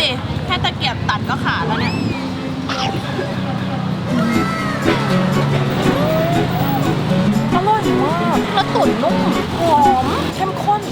ดิ แค่ตะเกียบตัดก็ขาดแล้วเนี่ย อร่อยมากแล้วตุ๋นนุ่มหอมเข้มข้น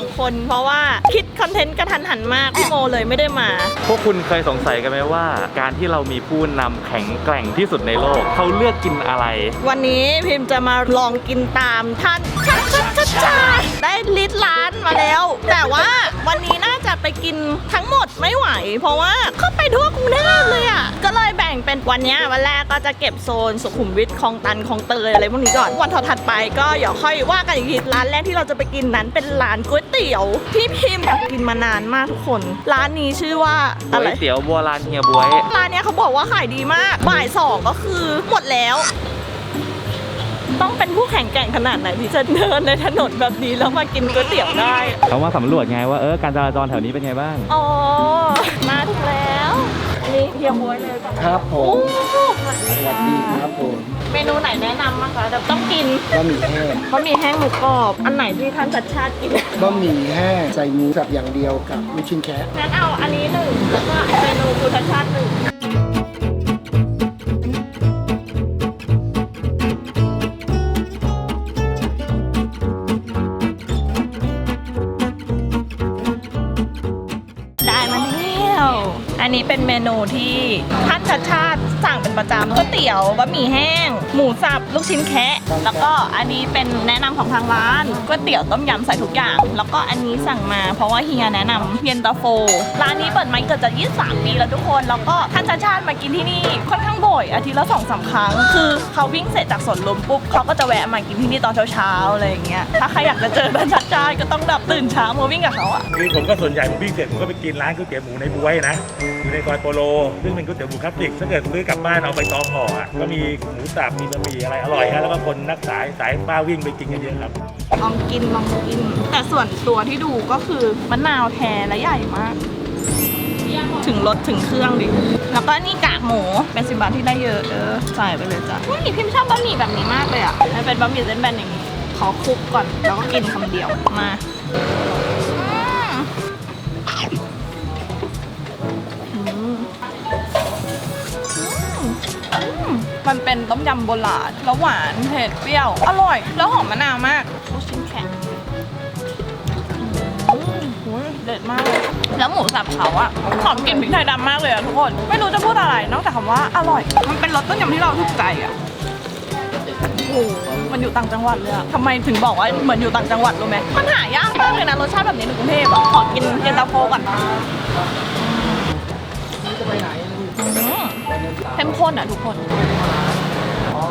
องคน เพราะว่าคิดคอนเทนต์กระทันหันมากพี่โมเลยไม่ได้มา พวกคุณเคยสงสัยกันไหมว่า การที่เรามีผู้นำแข็งแกร่งที่สุดในโลก เขาเลือกกินอะไร วันนี้พิมจะมาลองกินตามท่านชัดชัดชัดชัดได้ลิตรร้านมาแล้ว แต่ว่าวันนี้น่าจะ ไปกินทั้งหมดไม่ไหว เพราะว่าเข้าไปทั่วกรุงเทพเลยอะก็เลยแบ่งเป็นวันเนี้ยวันแรกก็จะเก็บโซนสุขุมวิทคลองตันคลองเตยอะไรพวกนี้ก่อนวันถัดๆไปก็เดี๋ยวค่อยว่ากันอีกทีร้านแรกที่เราจะไปกินนั้นเป็นร้านก๋วยเตี๋ยวที่พิมอยากกินมานานมากทุกคน ร้านนี้ชื่อว่าก๋อะไรวยเตี๋ยวโบราณเฮียบวยร้านเนี้ยเขาบอกว่าขายดีมากบ่ายสองก็คือหมดแล้ว ต้องเป็นผู้แข่งแกร่งขนาดไหนที่จะเดินในถนนแบบนี้แล้วมากินก๋วยเตี๋ยวได้ เขามาสำรวจไงว่าเออการจราจรแถวนี้เป็นไงบ้าง อ๋อ มาถึงแล้วอันนี้เฮียบวยเลยป่ะครับผโอ้มสวัสดีครับผมเมนูไหนแนะนำมางคะแต่ต้องกินบะหมี่แห้งบะหมี่แห้งหมูกรอบ อันไหนที่ท่านจัดชาติกิน บะหมี่แห้งใส่หมูสับอย่างเดียวกับลูกชิ้นแคะงั้นเอาอันนี้หนึ่งแล้วก็เมนูคุณชาติหนึ่ง เมนูที่ถ้า เป็นประจำก๋วยเตี๋ยวบะหมี่แห้ง หมูสับลูกชิ้นแคะแล้วก็อันนี้เป็นแนะนำของทางร้านก๋วยเตี๋ยวต้มยำใส่ทุกอย่าง แล้วก็อันนี้สั่งมาเพราะว่าเฮียแนะนำเย็นตาโฟ ร้านนี้เปิดมาเกิดจะ23 ปีแล้วทุกคน แล้วก็ท่านชาชาติมากินที่นี่ค่อนข้างบ่อยอาทิตย์ละสองสามครั้ง คือเขาวิ่งเสร็จจากสวนลุมปุ๊บเขาก็จะแวะมากินที่นี่ตอนเช้าๆอะไรอย่างเงี้ยถ้าใครอยากจะเจอท่านชาชาติก็ต้องดับตื่นเช้ามาวิ่งกับเขาอะคือผมก็ส่วนใหญ่ผมวิ่งเสร็จผมก็ไปกินร้านก๋วยเตี๋ยวหมูในบวยนะอยู่ในซอยโปโลซึ่งเป็นก๋วยเตี๋ยวหมูคลาสสิกถ้าเกิดซื้อกลับบ้านเอาไปตองห่ออะก็มีหมูสับมีบะหมี่อะไรอร่อยฮะแล้วก็คนนักสายสายป้าวิ่งไปกินกันเยอะครับลองกินลองกิน แต่ส่วนตัวที่ดูก็คือมะนาวแท้และใหญ่มาก ถึงรสถึงเครื่องดิ แล้วก็นี่กากหมูเป็นสิบบาทที่ได้เยอะเออใส่ไปเลยจ้ะอุ้ยพิมชอบบะหมี่แบบนี้มากเลยอะมันเป็นบะหมี่เส้นแบนอย่างนี้ขอคลุกก่อนแล้วก็กินคำเดียวมา มันเป็นต้มยำโบราณแล้วหวานเผ็ดเปรี้ยว อร่อย แล้วหอมมะนาวมากลูกชิ้นแข็งอืมโหเด็ดมากเลย แล้วหมูสับเขาอะหอมกลิ่นพริกไทยดำมากเลยอะทุกคน ไม่รู้จะพูดอะไร นอกจากคำว่าอร่อย มันเป็นรสต้มยำที่เราถูกใจอะโอ้โหมันอยู่ต่างจังหวัดเลยอะทำไมถึงบอกว่าเหมือนอยู่ต่างจังหวัดรู้ไหมมันหายากมากเลยนะรสชาติแบบนี้ในกรุงเทพอะขอกินเย็นตาโฟก่อน เข้มข้นอะทุกคนถ้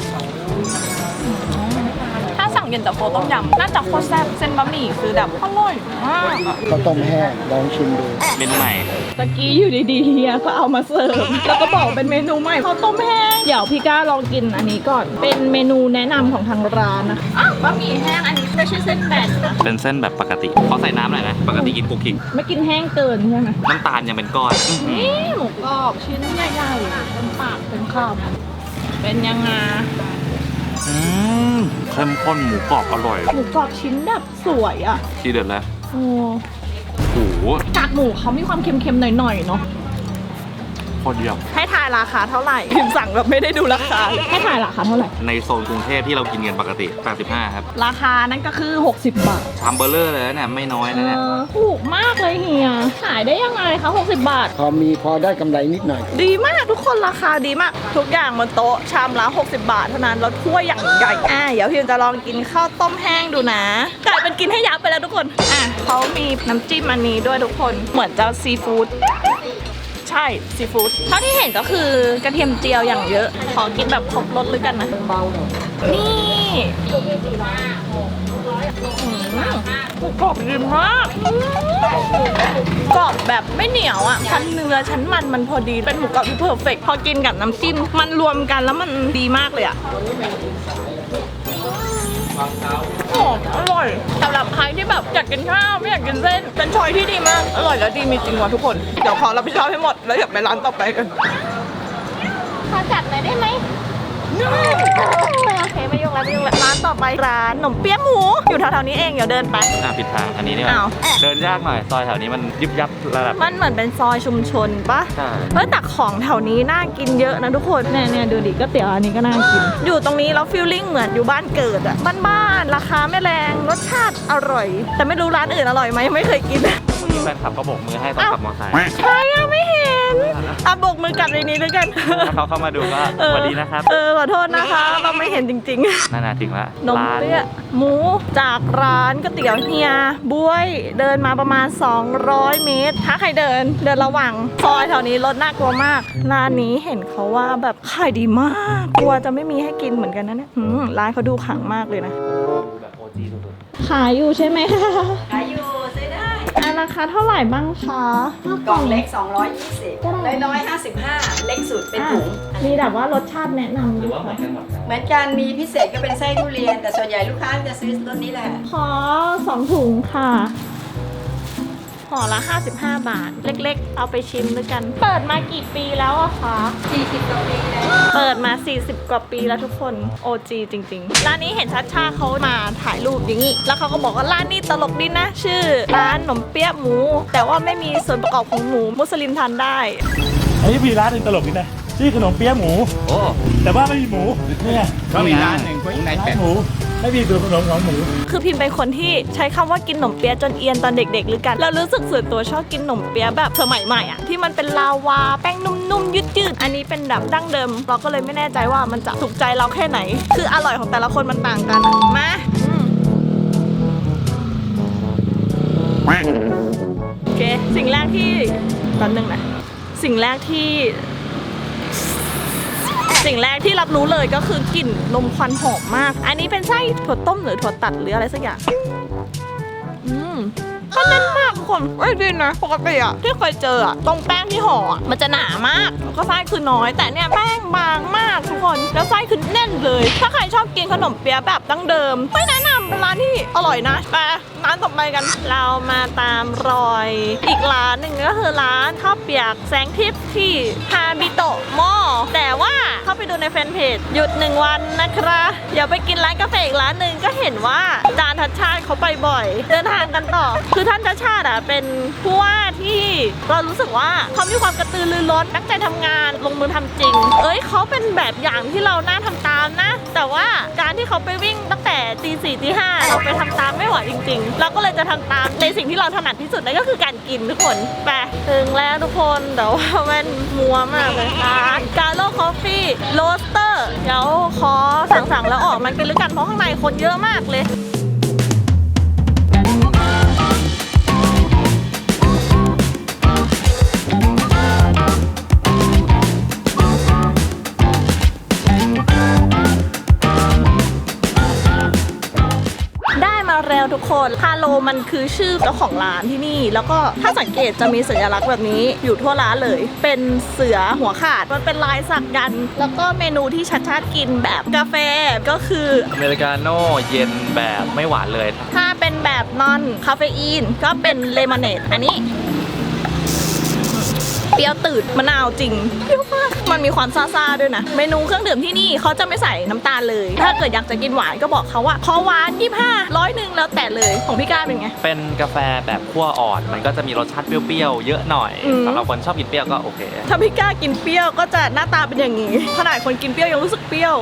าสั่งเย็นตาโฟต้มยำน่าจะโคตรแซ่บเส้นบะหมี่คือแบบอร่อยมากอะข้าวต้มแห้งลองชิมดูเมนูใหม่ ตะกี้อยู่ดีๆเฮียก็เอามาเสิร์ฟแล้วก็บอกเป็นเมนูใหม่ข้าวต้มแห้งเดี๋ยวพี่ก้าลองกินอันนี้ก่อน เป็นเมนูแนะนำของทางร้านนะคะอ้าวบะหมี่แห้งอันนี้ไม่ใช่เส้นแบนนะเป็นเส้นแบบปกติเขาใส่น้ำหน่อยนะ ปกติกินกุกกิกไม่กินแห้งเกินใช่ไหมน้ำตาลยังเป็นก้อน นี่หมูกรอบชิ้นใหญ่ๆเป็นปากเป็นคำเป็นยังไง อืม เข้มข้นหมูกรอบอร่อยหมูกรอบชิ้นแบบสวยอะ ทีเด็ดเลยโอ้โอ้โหกากหมูเขามีความเค็มๆหน่อยๆเนาะโคตรเยี่ยมให้ทายราคาเท่าไหร่พิมสั่งแบบไม่ได้ดูราคาเลยให้ทายราคาเท่าไหร่ ในโซนกรุงเทพที่เรากินกันปกติ 85 ครับราคานั่นก็คือ 60 บาทชามเบอร์เลอร์เลยนะเนี่ยไม่น้อยนะเนี่ย เออถูกมากเลยเฮีย ขายได้ยังไงคะ 60 บาท พอมีพอได้กำไรนิดหน่อย ดีมากทุกคนราคาดีมาก ทุกอย่างบนโต๊ะชามละ 60 บาทเท่านั้นแล้วถ้วยอย่างใหญ่อะเดี๋ยวพิมจะลองกินข้าวต้มแห้งดูนะกลายเป็นกินให้ยับไปแล้วทุกคนอะเขามีน้ำจิ้มอันนี้ด้วยทุกคนเหมือนจะซีฟู้ด ใช่ซีฟู้ดเท่าที่เห็นก็คือกระเทียมเจียวอย่างเยอะ ขอกินแบบครบรสเลยกันนะนี่หมูกรอบดีมากกรอบแบบไม่เหนียวอะชั้นเนื้อชั้นมันมันพอดีเป็นหมูกรอบที่เพอร์เฟกพอกินกับน้ำจิ้มมันรวมกันแล้วมันดีมากเลยอะ หอมอร่อยสำหรับใครที่แบบอยากกินข้าวไม่อยากกินเส้น เป็นชอยที่ดีมาก อร่อยและดีมีจริงว่ะทุกคน เดี๋ยวขอรับผิดชอบให้หมด แล้วอยากไปร้านต่อไปกัน ขอจัดหน่อยได้ไหม โอเคไม่ยุ่งแล้วไม่ยุ่งแล้วร้านต่อไปร้านขนมเปี๊ยะหมู อยู่แถวๆนี้เองเดี๋ยวเดินไป อะผิดทางอันนี้นี่หว่าอ้าว เดินยากหน่อยซอยแถวนี้มันยิบยับระดับมันเหมือนเป็นซอยชุมชนปะ ใช่เฮ้ยแต่ของแถวนี้น่ากินเยอะนะทุกคนเนี่ยเนี่ยดูดิก๋วยเตี๋ยวอันนี้ก็น่ากิน อยู่ตรงนี้แล้วฟีลลิ่งเหมือนอยู่บ้านเกิดอะบ้านๆราคาไม่แรงรสชาติอร่อย แต่ไม่รู้ร้านอื่นอร่อยไหมไม่เคยกิน มีแฟนคลับก็โบกมือให้ตอนขับมอเตอร์ไซค์ใครอะไม่เห็นอะโบกมือกลับในนี้ด้วยกัน ถ้าเขาเข้ามาดูก็สวัสดีนะครับ เออขอโทษนะคะเราไม่เห็นจริงๆน่าๆจริงละนมร้านเปี๊ยะหมูจากร้านก๋วยเตี๋ยวเฮียบวยเดินมาประมาณ 200 เมตร ถ้าใครเดินเดินระหว่างซอยแถวนี้รถน่ากลัวมาก ร้านนี้เห็นเขาว่าแบบขายดีมาก กลัวจะไม่มีให้กินเหมือนกันนะเนี่ยหืมร้านเขาดูขลังมากเลยนะแบบโอจีสุดขายอยู่ใช่ไหมคะขายอยู่ซื้ อได้อันราคาเท่าไหร่บ้างคะกล่องเล็ก 220น้อยๆ55 เล็กสุดเป็นถุงอะมีแบบว่ารสชาติแนะนำๆหรือดูว่าเหมือนกันหมดเหมือนกันมีพิเศษก็เป็นไส้ทุเรียน แต่ส่วนใหญ่ลูกค้าจะซื้อรสนี้แหละ ขอสองถุงค่ะ ห่อละ 55 บาท เล็กๆ เอาไปชิมด้วยกัน เปิดมากี่ปีแล้วอะคะ40กว่าปีแล้วเปิดมา 40 กว่าปีแล้วทุกคน OG จริงๆ ร้านนี้เห็นชัดชาเขามาถ่ายรูปอย่างนี้ แล้วเขาก็บอกว่าร้านนี้ตลกดีนะ ชื่อ ร้านขนมเปี๊ยะหมู แต่ว่าไม่มีส่วนประกอบของหมูมุสลิมทานได้อันนี้มีร้านหนึงตลกนี่นะ ชื่อขนมเปี๊ยะหมู โอ้แต่ว่าไม่มีหมูเนี่ยก็มีร้านหนึ่งข้างในร้าเป็ดนหมูไม่มีส่วนผสมของหมู คือพิมเป็นคนที่ใช้คำว่ากินขนมเปี๊ยะจนเอียนตอนเด็กๆหรือกันแล้วรู้สึกส่วนตัวชอบกินขนมเปี๊ยะแบบสมัยใหม่อะที่มันเป็นลาวาแป้งนุ่มๆยืดๆอันนี้เป็นแบบดั้งเดิม เราก็เลยไม่แน่ใจว่ามันจะถูกใจเราแค่ไหน คืออร่อยของแต่ละคนมันต่างกันอะมาอืมโอเคสิ่งแรกที่ตอนนึงนะสิ่งแรกที่ สิ่งแรกที่รับรู้เลยก็คือกลิ่นนมควันหอมมาก อันนี้เป็นไส้ถั่วต้มหรือถั่วตัดหรืออะไรสักอย่าง อืม มันแน่นมากทุกคนเอ้ยดีนะปกติอะที่เคยเจออะตรงแป้งที่ห่ออะมันจะหนามากแล้วก็ไส้คือน้อย แต่เนี่ยแป้งบางมากทุกคนแล้วไส้คือแน่นเลย ถ้าใครชอบกินขนมเปี๊ยะแบบดั้งเดิมไม่แนะนำเป็นร้านที่อร่อยนะไปร้านต่อไปกัน เรามาตามรอย อีกร้านหนึ่งก็คือร้านข้าวเปียกแสงทิพย์ที่ฮาบิโตะมอแต่ว่าเข้าไปดูในแฟนเพจหยุดหนึ่งวันนะครับเดี๋ยวไปกินร้านกาแฟอีกร้านหนึ่ง เห็นว่าจานทัชชาติเขาไปบ่อย เดินทางกันต่อ คือท่านทัชชาติอะเป็นผู้ว่าที่เรารู้สึกว่าเขามีความกระตือรือร้นตั้งใจทำงานลงมือทำจริง เอ้ยเขาเป็นแบบอย่างที่เราน่าทำตามนะ แต่ว่าการที่เขาไปวิ่งตั้งแต่ตีสี่ตีห้าเราไปทำตามไม่ไหวจริง ๆ เราก็เลยจะทำตามในสิ่งที่เราถนัดที่สุดนั่นก็คือการกินทุกคนไปถึงแล้วทุกคนแต่ว่ามันมัวมากเลยร้านกาโลคอฟฟี่โรสเตอร์เดี๋ยวขอสั่งๆแล้วออกมากินแล้วกันเพราะข้างในคนเยอะมากากเลย คนฮาโลมันคือชื่อเจ้าของร้านที่นี่ แล้วก็ถ้าสังเกตจะมีสัญลักษณ์แบบนี้อยู่ทั่วร้านเลย เป็นเสือหัวขาดมันเป็นลายสักยันต์แล้วก็เมนูที่ชัดชาติกินแบบกาแฟก็คืออเมริกาโน่เย็นแบบไม่หวานเลย ถ้าเป็นแบบนอนคาเฟอีนก็เป็นเลมอนเนดอันนี้ เปรี้ยวตืดมะนาวจริงเปรี้ยวมากมันมีความซ่าๆด้วยนะ เมนูเครื่องดื่มที่นี่เขาจะไม่ใส่น้ำตาลเลย ถ้าเกิดอยากจะกินหวานก็บอกเขาว่าขอหวาน25ร้อยหนึ่งแล้วแต่เลยของพี่ก้าเป็นไง เป็นกาแฟแบบขั้วอ่อน มันก็จะมีรสชาติเปรี้ยวๆเยอะหน่อยอืม สำหรับคนชอบกินเปรี้ยวก็โอเค ถ้าพี่ก้ากินเปรี้ยวก็จะหน้าตาเป็นอย่างนี้ ขนาดคนกินเปรี้ยวยังรู้สึกเปรี้ยว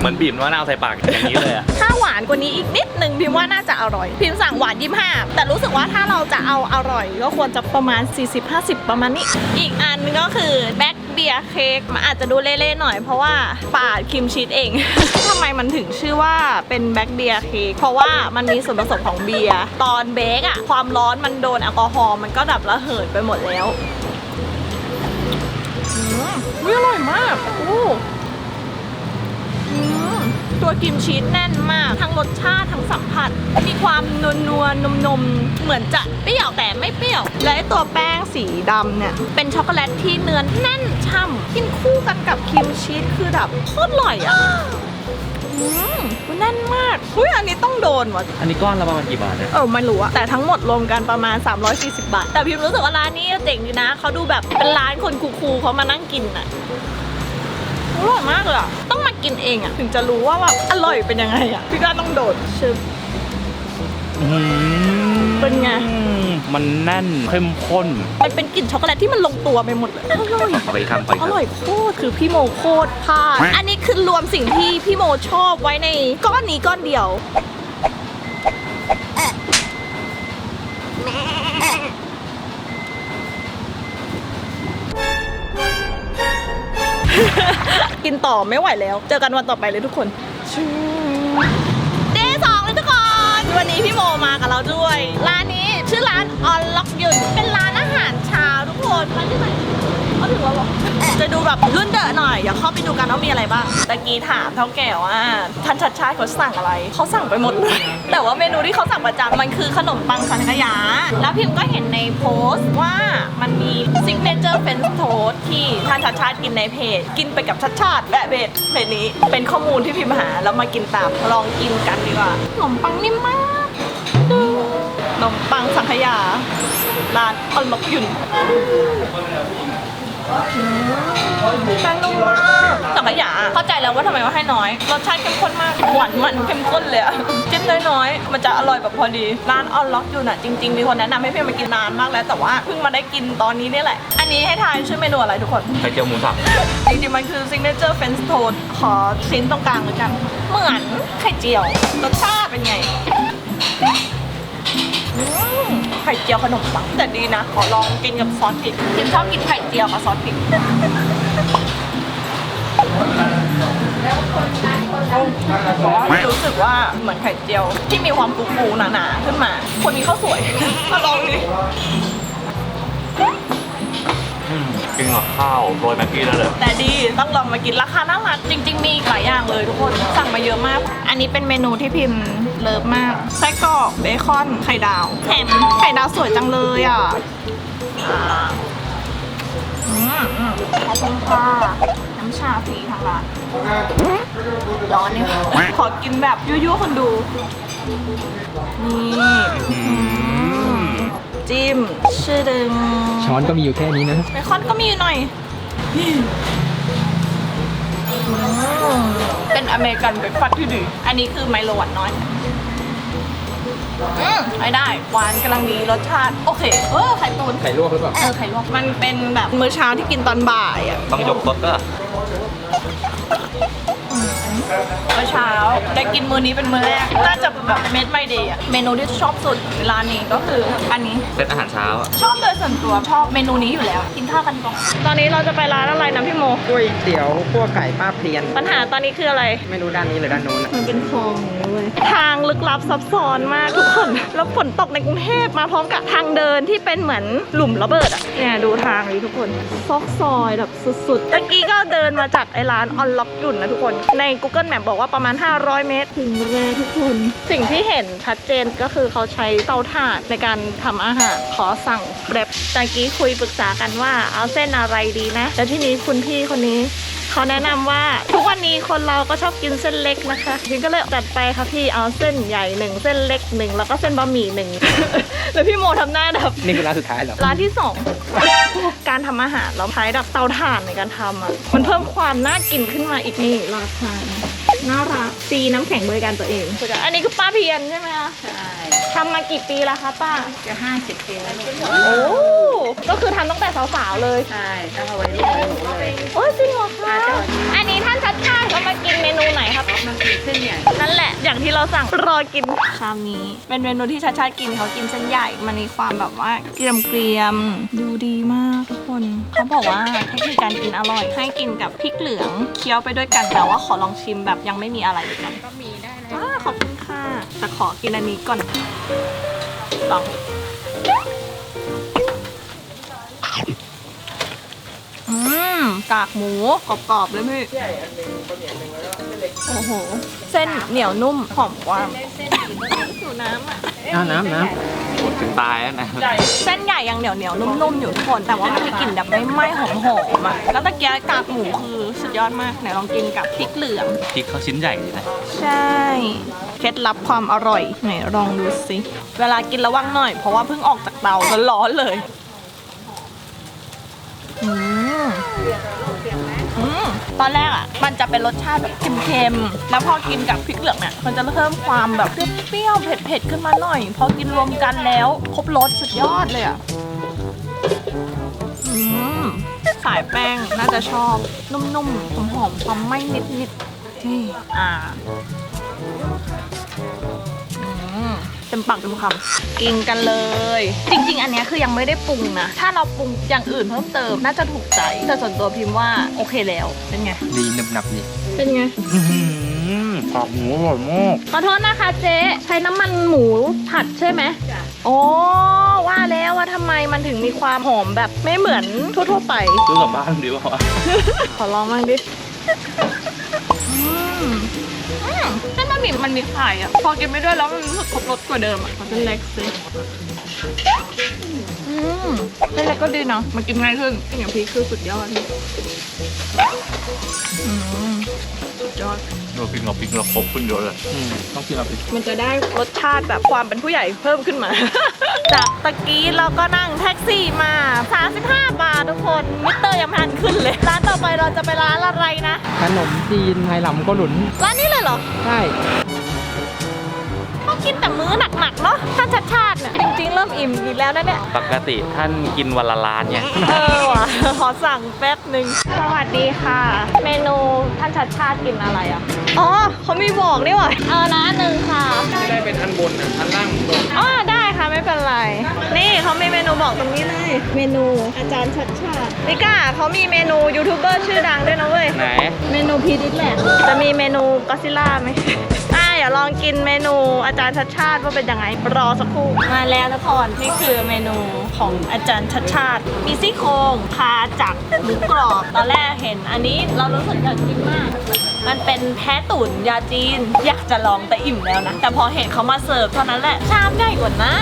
เหมือนบีบมะนาวใส่ปากอย่างนี้เลยอะถ้าหวานกว่านี้อีกนิดนึงพิมพ์ว่าน่าจะอร่อย พิมพ์สั่งหวาน25แต่รู้สึกว่าถ้าเราจะเอาอร่อย ก็ควรจะประมาณ 40-50 ประมาณนี้ อีกอันนึงก็คือแบ็กเบียร์เค้กมันอาจจะดูเละๆหน่อยเพราะว่าปาดครีมชีสเอง ทำไมมันถึงชื่อว่าเป็นแบ็กเบียร์เค้กเพราะว่ามันมีส่วนผสมของเบียร์ตอนเบคอะความร้อนมันโดนแอลกอฮอล์มันก็ดับระเหิดไปหมดแล้ว อืมอุ๊ยอร่อยมากอู้ ตัวกิมชีสแน่นมาก ทั้งรสชาติทั้งสัมผัส มีความนวลนวลนมนมๆเหมือนจะเปรี้ยวแต่ไม่เปรี้ยว และไอ้ตัวแป้งสีดำเนี่ย เป็นช็อกโกแลตที่เนื้อแน่นช่ำกินคู่กันกับครีมชีสคือแบบโคตรอร่อยอะอืมมันแน่นมากอุ้ยอันนี้ต้องโดนว่ะ อันนี้ก้อนละประมาณกี่บาทเนี่ยเออไม่รู้อะแต่ทั้งหมดรวมกันประมาณ 340 บาท แต่พิมรู้สึกว่าร้านนี้เจ๋งดีนะ เขาดูแบบเป็นร้านคนคูลๆเขามานั่งกินอะอร่อยมากเลยอะต้องมา กินเองอะถึงจะรู้ว่าแบบอร่อยเป็นยังไงอะพี่ก้าต้องโดดชึบเป็นไง มันแน่นเข้มข้น มันเป็นกลิ่นช็อกโกแลตที่มันลงตัวไปหมดเลยอร่อยไปคำไปอร่อยโคตรคือพี่โมโคตรพลาดอันนี้คือรวมสิ่งที่พี่โมชอบไว้ในก้อนนี้ก้อนเดียว ต่อไม่ไหวแล้ว เจอกันวันต่อไปเลยทุกคนเดย์สองเลยทุกคน วันนี้พี่โมมากับเราด้วย ร้านนี้ชื่อร้านออนล็อกยุนเป็นร้านอาหารเช้าทุกคนร้านที่ไหนเอา ถึงแล้วหรอ จะดูแบบรุ่นเดอะหน่อยอย่าเข้าไปดูกันว่ามีอะไรบ้างตะกี้ถามเท่าแก่ว่าท่านชัดชาติเขาสั่งอะไร เขาสั่งไปหมดเลย แต่ว่าเมนูที่เขาสั่งประจำมันคือขนมปังสังขยา แล้วพิมพ์ก็เห็นในโพสต์ว่ามันมีซิกเนเจอร์เฟนโทสที่ท่านชัดชาติกินในเพจ กินไปกับชัดชาติและเพจเพจนี้เป็นข้อมูลที่พิมพ์หาแล้วมากินตามลองกินกันดีกว่าขนมปังนิ่มมากขนมปังสังขยาร้านออนล็อกยุน แป้งนุ่มมากสังขยาเข้าใจแล้วว่าทำไมว่าให้น้อย รสชาติเข้มข้นมาก หวานมันเข้มข้นเลยอะจิ้มน้อยๆ มันจะอร่อยแบบพอดี ร้านออนล็อกอยู่น่ะ จริงๆ มีคนแนะนำให้เพี่มากินนานมากแล้ว แต่ว่าเพิ่งมาได้กินตอนนี้นี่แหละ อันนี้ให้ทายชื่อเมนูอะไรทุกคน ไข่เจียวหมูสับ จริงๆ มันคือ signature French toast ขอชิ้นตรงกลางเลยกัน เหมือนไข่เจียว รสชาติเป็นไงอืม ไข่เจียวขนมปังแต่ดีนะ ขอลองกินกับซอสพริกพิมชอบกินไข่เจียวกับซอสพริกรู้สึกว่าเหมือนไข่เจียว ที่มีความฟูๆหนาๆขึ้นมา คนนี้ข้าวสวยมาลองดิ กินกับข้าวโรยแม็กกี้ได้เลยแต่ดีต้องลองมากินราคาน่ารักจริง ๆมีอีหลายอย่างเลยทุกคนสั่งมาเยอะมาก อันนี้เป็นเมนูที่พิมพ์เลิฟมากไส้กรอกเบคอนไข่ดาวแถมไข่ดาวสวยจังเลยอะอืมอืมขอบคุณค่ะน้ำชาฟรีทางร้านร้อนนี่ขอกินแบบยั่วๆคนดูนี่ จิ้ม ชื่อดึงช้อนก็มีอยู่แค่นี้นะ เบคอนก็มีอยู่หน่อยอืมเป็นอเมริกันเบรคฟาสต์ที่ดี อันนี้คือไมโลหวานน้อยอืมไม่ได้ หวานกำลังดี รสชาติ โอเค เออ ไข่ตุนไข่ลวกหรือเปล่า เออ ไข่ลวก มันเป็นแบบมื้อเช้าที่กินตอนบ่ายอะ ต้องยกซดก็ มื้อเช้า ได้กินมื้อนี้เป็นมื้อแรก น่าจะแบบเมดไม่ดีอะเมนูที่ชอบสุดในร้านนี้ก็คืออันนี้ เซตอาหารเช้าอะชอบโดยส่วนตัวชอบเมนูนี้อยู่แล้ว กินข้าวกันก่อน ตอนนี้เราจะไปร้านอะไรนะพี่โม ก๋วยเตี๋ยวคั่วไก่ป้าเพลียน ปัญหาตอนนี้คืออะไร ไม่รู้ด้านนี้หรือด้านโน้นอะมันเป็นคลองเลย ทางลึกลับซับซ้อนมากทุกคน แล้วฝนตกในกรุงเทพมาพร้อมกับทางเดินที่เป็นเหมือนหลุมระเบิดอะ เนี่ยดูทางนี้ทุกคน ซอกซอยแบบสุดๆตะกี้ก็เดินมาจากไอ้ร้านออนล็อกยุ่นนะทุกคน ใน Google Map บอกว่าประมาณ 500 เมตร ถึงเลยทุกคน สิ่งที่เห็นชัดเจนก็คือเขาใช้เตาถ่านในการทำอาหารขอสั่งแกร็บตะกี้คุยปรึกษากันว่าเอาเส้นอะไรดีนะ แล้วที่นี้คุณพี่คนนี้เขาแนะนำว่าทุกวันนี้คนเราก็ชอบกินเส้นเล็กนะคะพิมก็เลยจัดไปค่ะพี่เอาเส้นใหญ่หนึ่งเส้นเล็กหนึ่งแล้วก็เส้นบะหมี่หนึ่งแล้วพี่โมทำหน้าแบบนี่คือร้านสุดท้ายเหรอร้านที่สองการทำอาหารเราใช้แบบเตาถ่านในการทำอะมันเพิ่มความน่ากินขึ้นมาอีกนี่ราคา น่ารักตีน้ำแข็งบริการตัวเอง อันนี้คือป้าเพียนใช่ไหมคะใช่ทำมากี่ปีแล้วคะป้า จะ50ปีแล้วลูกโอ้ก็คือทำตั้งแต่สาวๆเลย ใช่ตั้งเอาไว้ลูกไว้หนูเลยโอ้ยจริงเหรอคะอันนี้ท่านชัดชา ติเขามากินเมนูไหนครับมันคือเส้นใหญ่ นั่นแหละ อย่างที่เราสั่งรอกินชามนี้ เป็นเมนูที่ชาชาติกินเขากินเส้นใหญ่ มันมีความแบบว่าเกรียมเกรียมๆดูดีมากทุกคน เขาบอกว่าเทคนิคการกินอร่อย ให้กินกับพริกเหลืองเคี้ยวไปด้วยกันแต่ว่าขอลองชิมแบบยังไม่มีอะไรเลยกันก็มีได้เลยขอบคุณค่ะแต่ขอกินอันนี้ก่อนลอง มกากหมูกรอบๆเลยพี่โอ้โห เส้นเหนียวนุ่มหอมกว่างอยู่น้ำอะอ้าวน้ำน้หมดถึงตายแล้วนะเส้นใหญ่ยังเหนียวเหนียวๆนุ่มๆอยู่ทุกคน แต่ว่ามันมีกลิ่นแบบไม่ไหม้หอมหอมๆอะแล้วตะเกียกากหมูคือสุดยอดมากไหนลองกินกับพริกเหลืองพริกเขาชิ้นใหญ่ดีนะใช่เคล็ดลับความอร่อยไหนลองดูสิเวลากินระวังหน่อยเพราะว่าเพิ่งออกจากเตาร้อนๆเลย อืมอืมตอนแรกอะ มันจะเป็นรสชาติแบบเค็มๆ แล้วพอกินกับพริกเหลืองเนี่ย มันจะเพิ่มความแบบเปรี้ยวๆ เผ็ดๆ ขึ้นมาหน่อย พอกินรวมกันแล้ว ครบรสสุดยอดเลยอะ อืมสายแป้งน่าจะชอบ นุ่มๆ หอมๆความไหม้นิดๆนี่อ่า เต็มปากเต็มคำกินกันเลย จริง ๆ อันเนี้ยคือยังไม่ได้ปรุงนะ ถ้าเราปรุงอย่างอื่นเพิ่มเติมน่าจะถูกใจ แต่ส่วนตัวพิมพ์ว่าโอเคแล้ว เป็นไง ดีหนึบหนับดีเป็นไงปากหมูอร่อยมากขอโทษนะคะเจ๊ใช้น้ำมันหมูผัดใช่ไหมโอ้ว่าแล้วว่าทำไมมันถึงมีความหอมแบบไม่เหมือนทั่วๆไปซื้อกลับบ้านดีกว่าขอลองบ้างดิ มี่มันมีไข่อะพอกินไปด้วยแล้วมันรู้สึกครบรสกว่าเดิมอะขอเส้นเล็กสิอืมเส้นเล็กก็ดีเนาะมันกินง่ายขึ้นกินอย่างพีคคือสุดยอดอืมสุดยอด เรากินเราพิงเราครบขึ้นเยอะเลยอืมต้องกินเอาไปมันจะได้รสชาติแบบความเป็นผู้ใหญ่เพิ่มขึ้นมา จากตะกี้เราก็นั่งแท็กซี่มา 35 บาททุกคนมิเตอร์ยังไม่ทันขึ้นเลย ร้านต่อไปเราจะไปร้านอะไรนะ ขนมจีนไหหลำก็หลุน ร้านนี้เลยเหรอ ใช่ต้อง กินแต่มื้อหนักๆเนาะถ้าชัดชาติเนี่ยจริงๆ เริ่มอิ่มอีกแล้วนะเนี่ย ปกติท่านกินวันละล้านเนี่ย เออว่ะขอสั่งแป๊บหนึ่งสวัสดีค่ะ เมนูท่านชัดชาติกินอะไรอะ อ๋อเขามีบอกนี่หว่าเออนะหนึ่งค่ะ ได้เป็นอันบนอะอันล่างบนอ๋อได้ ค่ะไม่เป็นไร นี่เขามีเมนูบอกตรงนี้เลย เมนูอาจารย์ชัดชาตินิก้าเขามีเมนูยูทูบเบอร์ชื่อดังด้วยนะเว้ย ไหน เมนูพีดิสแหละจะมีเมนูก็ซิล่าไหมอ่าอย่าลองกินเมนูอาจารย์ชัดชาติว่าเป็นยังไงรอสักครู่ มาแล้วทุกคนนี่คือเมนูของอาจารย์ชัดชาติ มีซี่โครงคาจักรหมูกรอบ ตอนแรกเห็น อันนี้เรารู้สึกอยากกินมาก มันเป็นแพ้ตุ๋นยาจีน อยากจะลองแต่อิ่มแล้วนะ แต่พอเห็นเขามาเสิร์ฟเท่านั้นแหละชามใหญ่กว่านะ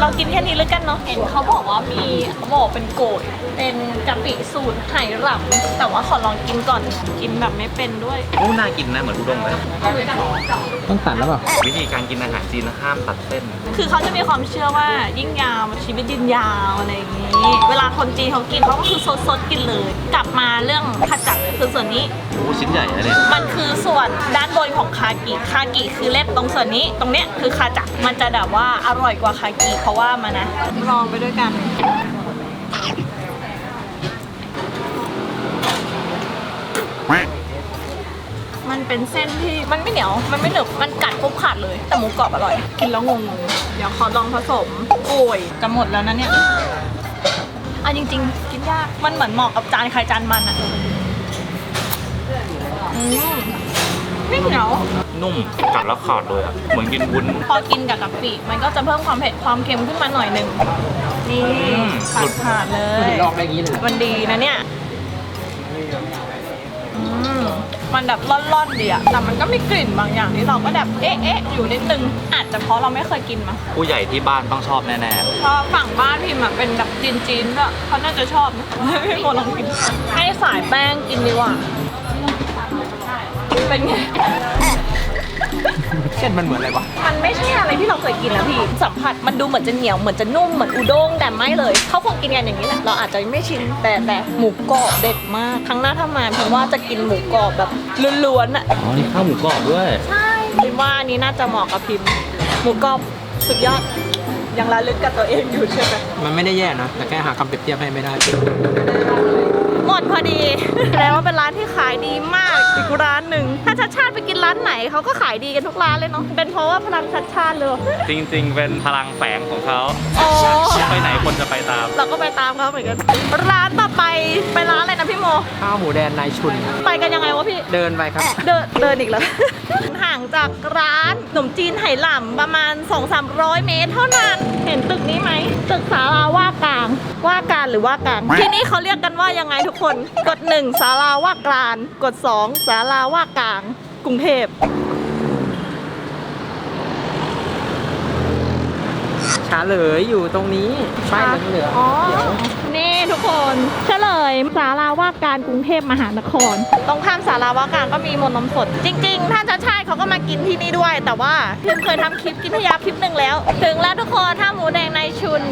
เรากินแค่นี้เลยกันเนาะเห็นเขาบอกว่ามีเขาบอกเป็นโกย เป็นกะปิสูตรไหหลับแต่ว่าขอลองกินก่อนกินแบบไม่เป็นด้วยโอ้น่ากินนะเหมือนอุด้งเลยต้องตัดแล้วเปล่าวิธีการกินอาหารจีนห้ามตัดเส้น คือเขาจะมีความเชื่อว่ายิ่งยาวชีวิตยืนยาวอะไรอย่างนี้ เวลาคนจีนเขากินเขาก็คือสดๆกินเลย กลับมาเรื่องขจักรคือส่วนนี้โอ้ชิ้นใหญ่นะเนี่ยมันคือส่วนด้านบนของคากิคากิคือเล็บตรงส่วนนี้ ตรงเนี้ยคือคาจักรมันจะแบบว่าอร่อยกว่าคากิเพราะว่ามานะลองไปด้วยกัน มันเป็นเส้นที่มันไม่เหนียว มันไม่หนึบ มันกัดปุ๊บขาดเลย แต่หมูกรอบอร่อย กินแล้วงงๆเดี๋ยวขอลองผสมโอ้ยจะหมดแล้วนะเนี่ยอะจริง ๆ กินยาก มันเหมือนเหมาะกับจานใครจานมันอะอืมไม่เหนียว นุ่มกัดแล้วขาดเลยอะเหมือนกินวุ้น พอกินกับกะปิมันก็จะเพิ่มความเผ็ดความเค็มขึ้นมาหน่อยหนึ่งนี่มขาดขาดๆเลย ลอกได้อย่างนี้เลย มันดีนะเนี่ยอื มมันแบบร่อนๆดีอะแต่มันก็มีกลิ่นบางอย่างที่เราก็แบบเอ๊ะเอ๊ะอยู่นิดนึง อาจจะเพราะเราไม่เคยกินมาผู้ใหญ่ที่บ้านต้องชอบแน่เพราะฝั่งบ้านพิมอะเป็นแบบจีนๆด้วยเขาน่าจะชอบนะให้โมลองกินให้สายแป้งกินดีกว่า เป็นไง เส้นมันเหมือนอะไรวะมันไม่ใช่อะไรที่เราเคยกินนะพี่สัมผัสมันดูเหมือนจะเหนียวเหมือนจะนุ่มเหมือนอุด้งแต่ไม่เลยเขาคงกินกันอย่างนี้แหละเราอาจจะไม่ชินแต่แต่หมูกรอบเด็ดมากครั้งหน้าถ้ามาพิมว่าจะกินหมูกรอบแบบล้วนๆอะๆอ๋อนี่ข้าวหมูกรอบด้วยใช่พิมว่าอันนี้น่าจะเหมาะกับพิมหมูกรอบสุดยอดยังระลึกกับตัวเองอยู่ใช่ไหมมันไม่ได้แย่นะแต่แค่หาคำเปรียบเทียบให้ไม่ได้ห มดพอดีแปลว่าเป็นร้านที่ขายดีมากอีกร้านหนึ่งถ้าชัดชาติไปกินร้านไหนเขาก็ขายดีกันทุกร้านเลยเนาะเป็นเพราะว่าพลังชัดชาติเลยจริง ๆ เป็นพลังแฝงของเขาอ๋อไปไหนคนจะไปตาม เราก็ไปตามเขาเหมือนกันร้านต่อไปไปร้านอะไรนะพี่โมข้าวหมูแดนนายชุน ไปกันยังไงวะพี่เดินไปครับ เดินเดินอีกแล้วห่างจากร้านขนมจีนไหหลำประมาณ 2-300 เมตร เท่านั้นเห็นตึกนี้ไหมตึกสาราว่ากลางว่าการหรือว่ากลางที่นี่เขาเรียกกันว่ายังไงทุกคน กด1สาราว่ากลางกด2สาราว่ากลาง กรุงเทพชาเหลยอยู่ตรงนี้ป้ายเหลืองๆอ๋อ เดี๋ยวนี่ทุกคนเฉลยสาราว่าการกรุงเทพมหานคร ตรงข้ามสาราว่าการก็มีมนต์นมสด จริงๆท่านชาติชาติเขาก็มากินที่นี่ด้วย แต่ว่าเพิ่งเคยทำคลิปกินพยาคลิปหนึ่งแล้ว ถึงแล้วทุกคนท่าหมูแดงในชุน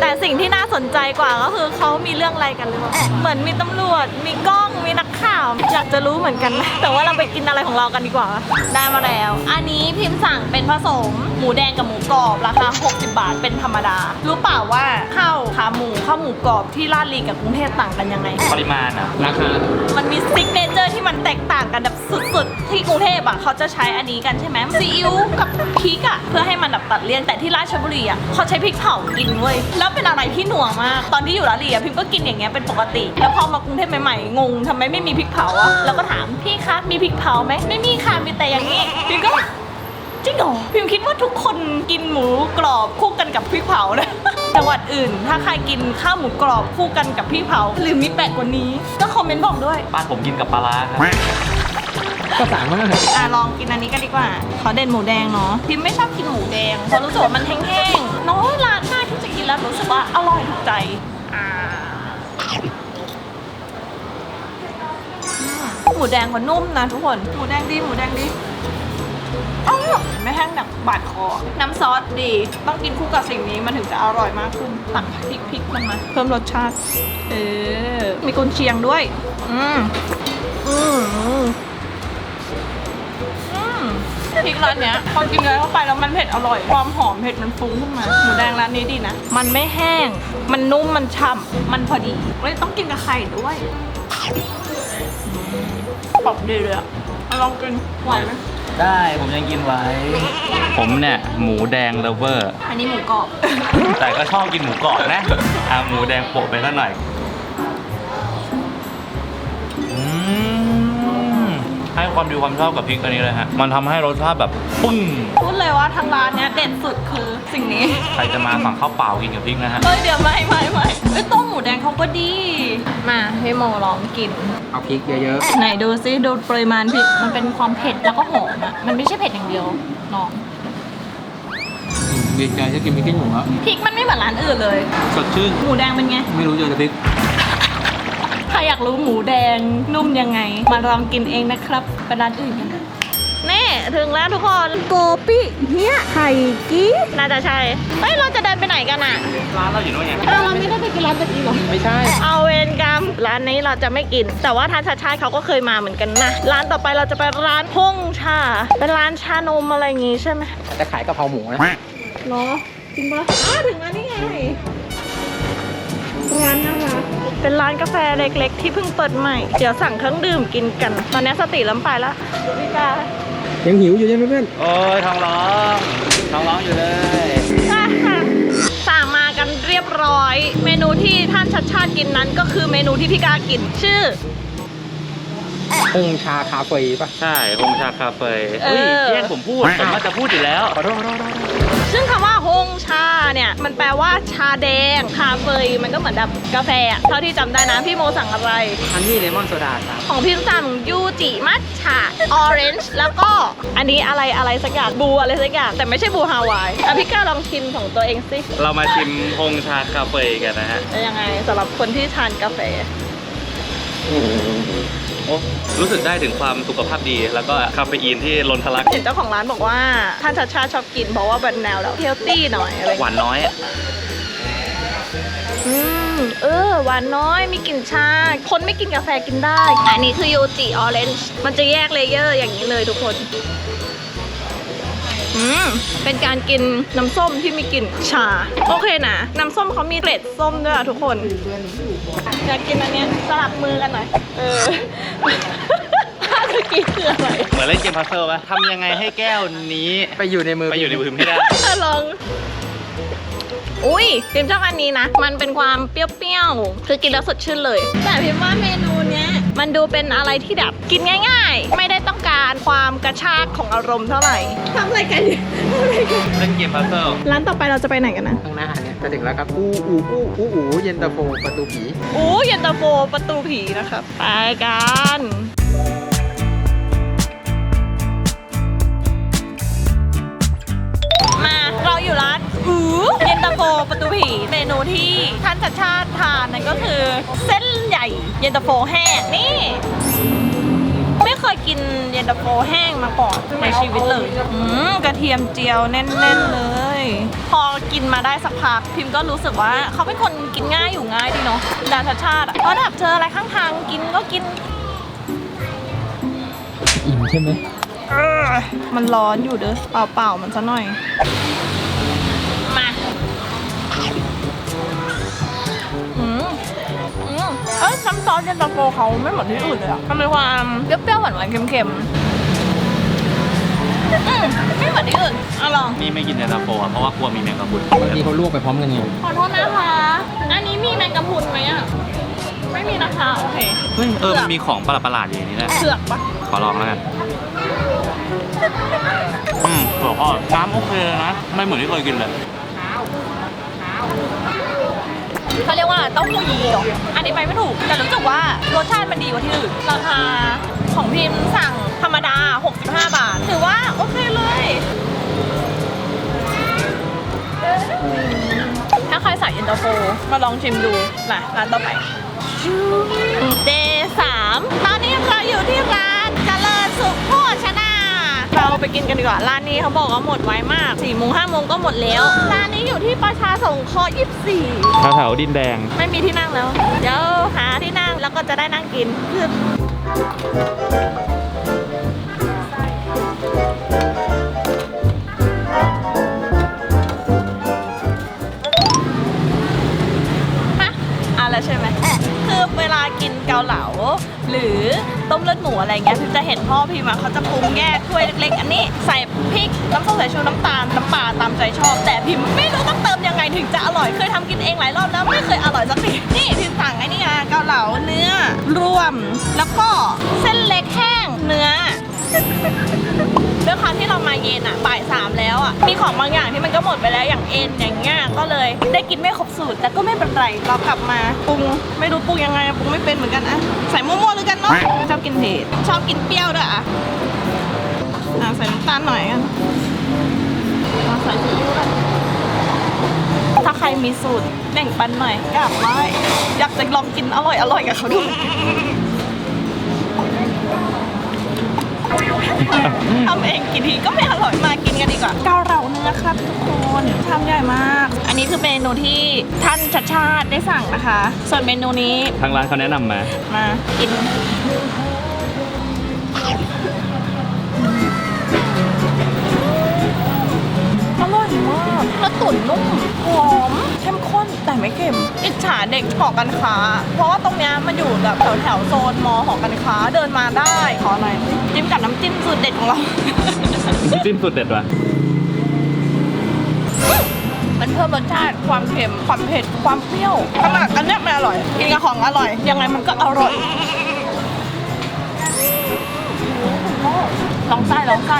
แต่สิ่งที่น่าสนใจกว่าก็คือเขามีเรื่องอะไรกันหรือเปล่าเหมือนมีตำรวจ มีกล้อง มีนักข่าว อยากจะรู้เหมือนกันแต่ว่าเราไปกินอะไรของเรากันดีกว่า ได้มาแล้ว อันนี้พิมพ์สั่งเป็นผสมหมูแดงกับหมูกรอบราคา 60 บาทเป็นธรรมดา รู้เปล่าว่าข้าวขาหมูข้าวหมูกรอบที่ลาดลีกับกรุงเทพต่างกันยังไง ปริมาณอะราคามันมีซิกเนเจอร์ที่มันแตกต่างกันแบบสุดๆ ที่กรุงเทพอะเขาจะใช้อันนี้กันใช่ไหมซีอิ๊วกับพริกอะเพื่อให้มันแบบตัดเลี่ยนแต่ที่ราชบุรีอะเขาใช้พริกเผากินเว้ยแล้วเป็นอะไรที่หน่วงมาก ตอนที่อยู่ราชบุรีอะพิมก็กินอย่างเงี้ยเป็นปกติ แล้วพอมากรุงเทพใหม่ๆงงทำไมไม่มีพริกเผาอะแล้วก็ถามพี่คะมีพริกเผาไหมไม่มีค่ะมีแต่อย่างนี้พิมก็จริงเหรอพิมคิดว่าทุกคนกินหมูกรอบคู่กันกับพริกเผานะจังหวัดอื่น ถ้าใครกินข้าวหมูกรอบคู่กันกับพริกเผาหรือมีแปลกกว่านี้ ก็คอมเมนต์บอกด้วยบ้านผมกินกับปลาร้าครับก็สามารถอะลองกินอันนี้กันดีกว่า ขอเด่นหมูแดงเนาะพิมไม่ชอบกินหมูแดงเพราะรู้สึกว่ามันแห้งๆน้อยร้านมากที่จะกิน แล้วรู้สึกว่าอร่อยถูกใจอ่าอืมหมูแดงเขานุ่มนะทุกคน หมูแดงดี หมูแดงดีอ้าวไม่แห้งแบบบาดคอ น้ำซอสดี ต้องกินคู่กับสิ่งนี้มันถึงจะอร่อยมากขึ้นตักพริกพริกมันมา เพิ่มรสชาติ เออ มีกุนเชียงด้วย อืมอืมอืมอืม พริกร้านเนี้ยพอกินเลยเข้าไปแล้วมันเผ็ดอร่อย ความหอมเผ็ดมันฟุ้งขึ้นมา หมูแดงร้านนี้ดีนะ มันไม่แห้ง มันนุ่ม มันฉ่ำ มันพอดีเลยต้องกินกับไข่ด้วยปอบดีเลยอะลองกินไหวไหมได้ผมยังกินไว้ ผมเนี่ยหมูแดงเลเวอร์ อันนี้หมูกรอบ แต่ก็ชอบกินหมูกรอบนะอะหมูแดงโปะไปสักหน่อย ให้ความดีความชอบกับพริกอันนี้เลยฮะ มันทำให้รสชาติแบบปึ้ง พูดเลยว่าทางร้านเนี้ยเด็ดสุดคือสิ่งนี้ ใครจะมาสั่งข้าวเปล่ากินกับพริกนะฮะ เอ้ยเดี๋ยวไม่ไม่ไม่เอ้ยต้มหมูแดงเขาก็ดี มาให้โมลองกิน เอาพริกเยอะไหนดูซิดูปริมาณพริกมันเป็นความเผ็ดแล้วก็หอมอะ มันไม่ใช่เผ็ดอย่างเดียวลองๆดีใจจะกินพริกขี้หนูแล้วพริกมันไม่เหมือนร้านอื่นเลย สดชื่นหมูแดงเป็นไง ไม่รู้เจอแต่พริก ถ้าอยากรู้หมูแดงนุ่มยังไง มาลองกินเองนะครับไปร้านอื่นกันแน่ถึงแล้วทุกคนโกปิเฮียไข่กี้น่าจะใช่เฮ้ยเราจะเดินไปไหนกันอะร้านเราอยู่นู่นไงอ้าวเราไม่ได้ไปกินร้านตะกี้หรอไม่ใช่ เอาเวรกรรมร้านนี้เราจะไม่กิน แต่ว่าทานชาชาติเขาก็เคยมาเหมือนกันนะร้านต่อไปเราจะไปร้านพงชา เป็นร้านชานมอะไรอย่างงี้ใช่ไหมจะขายกะเพราหมูนะเหรอจริงปะอ้าวถึงแล้วนี่ไงร้านน่ารัก เป็นร้านกาแฟเล็กๆ ที่เพิ่งเปิดใหม่ เดี๋ยวสั่งเครื่องดื่มกินกัน ตอนนี้สติเริ่มไปแล้วพี่กายังหิวอยู่ใช่ไหมเพื่อนโอ้ยท้องร้องท้องร้องอยู่เลยอะค่ะสั่งมากันเรียบร้อย เมนูที่ท่านชัดชาติกินนั้นก็คือเมนูที่พี่กากินชื่อ พงชาคาเฟ่ปะ ใช่ฮงชาคาเฟ่เออเฮ้ยแย่งผมพูดผมก็จะพูดอยู่แล้ว ขอโทษขอโทษขอโทษซึ่งคำว่าฮงชาเนี่ย มันแปลว่าชาแดง คาเฟยมันก็เหมือนแบบกาแฟอะเท่าที่จำได้นะ พี่โมสั่งอะไรอันนี้เลมอนโซดาครับ ของพิมสั่งยูจิมัทฉะออเรนจ์แล้วก็อันนี้อะไรอะไรสักอย่างบูอะไรสักอย่าง แต่ไม่ใช่บูฮาวายอะพี่ก้าลองชิมของตัวเองสิเรามาชิมฮงชาคาเฟ่กันนะฮะจะยังไงสำหรับคนที่ทานกาแฟ โอ้รู้สึกได้ถึงความสุขภาพดี แล้วก็คาเฟอีนที่ล้นทะลักเห็นเจ้าของร้านบอกว่าท่านชาชาชอบกินเพราะว่าเป็นแนวแล้วเฮลตี้หน่อยอะไรหวานน้อยอะอืมเออหวานน้อยมีกลิ่นชา คนไม่กินกาแฟกินได้ อันนี้คือยูจิออเรนจ์มันจะแยกเลเยอร์อย่างนี้เลยทุกคน อืมเป็นการกินน้ำส้มที่มีกลิ่นชา โอเคนะ น้ำส้มเขามีเกล็ดส้มด้วยอะทุกคนอยากกินอันเนี้ยสลับมือกันหน่อย เออภาพเมื่อกี้คืออะไร เหมือนเล่นเกมพัซเซิลปะทำยังไงให้แก้วนี้ไปอยู่ในมือไปอยู่ในมือพี่ได้ ลอง อุ้ยพิมชอบอันนี้นะ มันเป็นความเปรี้ยวๆ คือกินแล้วสดชื่นเลย แต่พิมว่าเมนูเนี้ย มันดูเป็นอะไรที่แบบกินง่าย ๆ ไม่ได้ต้องการความกระชากของอารมณ์เท่าไหร่ทำอะไรกันอยู่ทำอะไรกันเล่นเกมพัซเซิลร้านต่อไปเราจะไปไหนกันนะข้างหน้าเนี่ยจะถึงแล้วครับอู้อูอู้อู้อูเย็นตาโฟประตูผีอู้เย็นตาโฟประตูผีนะครับไปกัน โฟประตูผีเมนูที่ท่านชัดชาติทานนั่นก็คือเส้นใหญ่เย็นตาโฟแห้งนี่ ไม่เคเคยกินเย็นตาโฟแห้งมาก่อนในชีวิตเลยอืมกระเทียมเจียวแน่นๆเลย พอกินมาได้สักพักพิมก็รู้สึกว่าเขาเป็นคนกินง่ายอยู่ง่ายดีเนาะดาชาชาติอะเพราะแบบเจออะไรข้างทางกินก็กินอิ่มใช่ไหมเออมันร้อนอยู่เด้อเปล่าๆมันซะหน่อย เอ้ยน้ำซอสเย็นตาโฟเขาไม่เหมือนที่อื่นเลยอะมันมีความเปรี้ยวๆหวานๆเค็มๆอืมไม่เหมือนที่อื่นเอาลอง นี่ไม่กินเย็นตาโฟอะเพราะว่ากลัวมีแมงกะพรุนบางทีเขาลวกไปพร้อมกันไงขอโทษนะคะ อันนี้มีแมงกะพรุนไหมอะ ไม่มีนะคะ โอเค เฮ้ยเออมันมีของประหลาดๆอย่างนี้แหละเผือกปะขอลองแล้วกันอืมเผือกทอดน้ำโอเคเลยนะ ไม่เหมือนที่เคยกินเลย เขาเรียกว่าเต้าหู้ยี้เหรออันนี้ไปไม่ถูก แต่รู้สึกว่ารสชาติมันดีกว่าที่อื่น ราคาของพิมพ์สั่งธรรมดา 65 บาท ถือว่าโอเคเลย ถ้าใครใส่เย็นตาโฟมาลองชิมดูนะร้านต่อไปเดย์สามตอนนี้เราอยู่ที่ร้านเจริญสุขโภชนา เราไปกินกันดีกว่า ร้านนี้เขาบอกว่าหมดไวมาก4ี่โมงห้าโมงก็หมดแล้ว ร้านนี้อยู่ที่ประชาสงเคราะห์24แถวๆดินแดง ไม่มีที่นั่งแล้ว เดี๋ยวหาที่นั่งแล้วก็จะได้นั่งกินคือ รือต้มเลือดหมูอะไรเงี้ยพิมจะเห็นพ่อพิมอะเขาจะปรุงแยกถ้วยเล็กๆ อันนี้ใส่พริกน้ำส้มสายชูน้ำตาลน้ำปลาตามใจชอบ แต่พิมไม่รู้ต้องเติมยังไงถึงจะอร่อยเคยทำกินเองหลายรอบแล้วไม่เคยอร่อยสักทีนี่พิมสั่งไอ้นี่อะเกาเหลาเนื้อรวม แล้วก็เส้นเล็กแห้งเนื้อ ด้วยความที่เรามาเย็นอะบ่ายสามแล้วอะมีของบางอย่างที่มันก็หมดไปแล้วอย่างเอ็นอย่างเงี้ยก็เลยได้กินไม่ครบสูตรแต่ก็ไม่เป็นไรเรากลับมาปรุงไม่รู้ปรุงยังไงปรุงไม่เป็นเหมือนกันอะใส่มั่วๆเลยกันเนาะชอบกินเผ็ดชอบกินเปรี้ยวด้วยอะอะใส่น้ำตาลหน่อยกันอะใส่ซีอิ๊วด้วยถ้าใครมีสูตรแบ่งปันหน่อยกลับไว้อยากจะลองกินอร่อยอร่อยๆกับเขาดูท ครับทุกคนชามใหญ่มาก อันนี้คือเมนูที่ท่านชัดชาติได้สั่งนะคะ ส่วนเมนูนี้ทางร้านเขาแนะนำมา มากินอร่อยมากแล้วตุ๋นนุ่มหอมเข้มข้นแต่ไม่เค็ม อิจฉาเด็กหอการค้า เพราะว่าตรงเนี้ยมันอยู่แบบแถวแถวๆโซนมอหอการค้าเดินมาได้ขอหน่อยจิ้มกับน้ำจิ้มสูตรเด็ดของเรา จิ้มสุดเด็ดว่ะมัน เพิ่มรสชาติความเค็มความเผ็ดความเปรี้ยวขนาดอันเนี้ยมันอร่อยกินกับของอร่อย ยังไงมันก็อร่อยลองไส้ลองไส้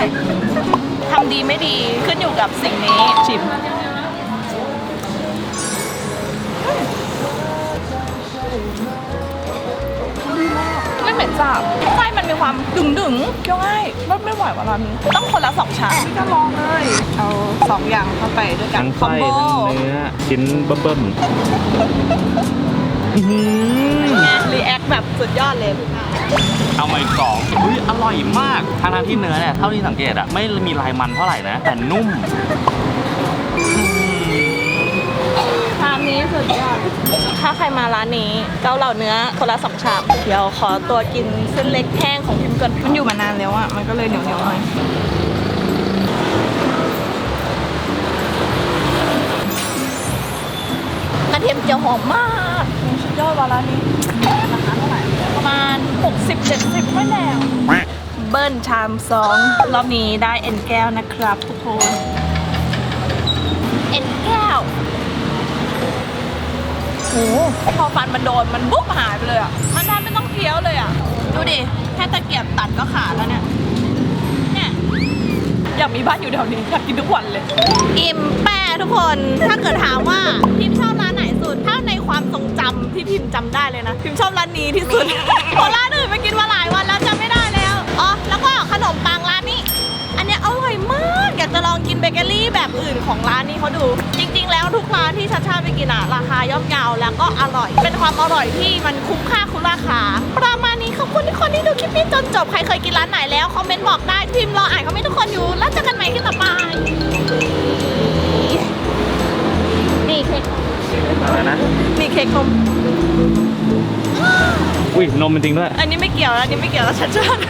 ทำดีไม่ดีขึ้นอยู่กับสิ่งนี้ชิมไม่ ความดึงดึงๆเคี้ยวง่ายรสไม่ไหวเวลานี้ต้องคนละสองชามก็ลองเลย เอาสองอย่างเข้าไปด้วยกันทั้งคอมไส้โบทั้งเนื้อชิ้นเบิ่มๆอื้อหือรีแอคแบบสุดยอดเลยเอามาอีกสองอุ้ยอร่อยมากทางทางๆที่เนื้อเนี่ยเท่าที่สังเกตอะไม่มีลายมันเท่าไหร่นะ แต่นุ่ม ชามนี้สุดยอด ถ้าใครมาร้านนี้เกาเหลาเนื้อคนละสองชามเดี๋ยวขอตัวกินเส้นเล็กแห้งของพิมก่อนมันอยู่มานานแล้วอะมันก็เลยเหนียวเหนียวๆหน่อยกระเทียมเจียวหอมมากสุดยอดว่าร้านนี้ราคาเท่าไหร่ประมาณ 60-70ไม่แล้วเบิ้ลชามสองรอบนี้ได้เอ็นแก้วนะครับทุกคน โอ้พอฟันมันโดนมันบุ๊บหายไปเลยอะ มันแทบไม่ต้องเคี้ยวเลยอะ ดูดิ แค่ตะเกียบตัดก็ขาดแล้วเนี่ย เนี่ย อยากมีบ้านอยู่แถวนี้อยากกินทุกวันเลย อิ่มแปะทุกคน ถ้าเกิดถามว่าพิมชอบร้านไหนสุด ถ้าในความทรงจำที่พิมจำได้เลยนะ พิมชอบร้านนี้ที่สุด เพราะร้านอื่นไปกินมาหลายวันแล้วจำไม่ได้แล้ว อ๋อ แล้วก็ขนมปังร้านนี้ อันเนี้ยอร่อยมาก อยากจะลององกินเบเกอรี่แบบอื่นของร้านนี้เขาดู จริง ๆ แล้วทุกร้านที่ชาชาไปกินอะราคาย่อมเยาวแล้วก็อร่อย เป็นความอร่อยที่มันคุ้มค่าคุ้มราคา ประมาณนี้ขอบคุณทุกคนที่ดูคลิปนี้จนจบ ใครเคยกินร้านไหนแล้วคอมเมนต์บอกได้พิมพ์รออ่านคอมเมนต์ทุกคนอยู่ แล้วเจอกันใหม่คลิปต่อไป นี่เค้กอะไรนะ นี่เค้กนม อุ้ยนมมันจริงด้วย อันนี้ไม่เกี่ยวแล้วอันนี้ไม่เกี่ยวแล้วชัดๆ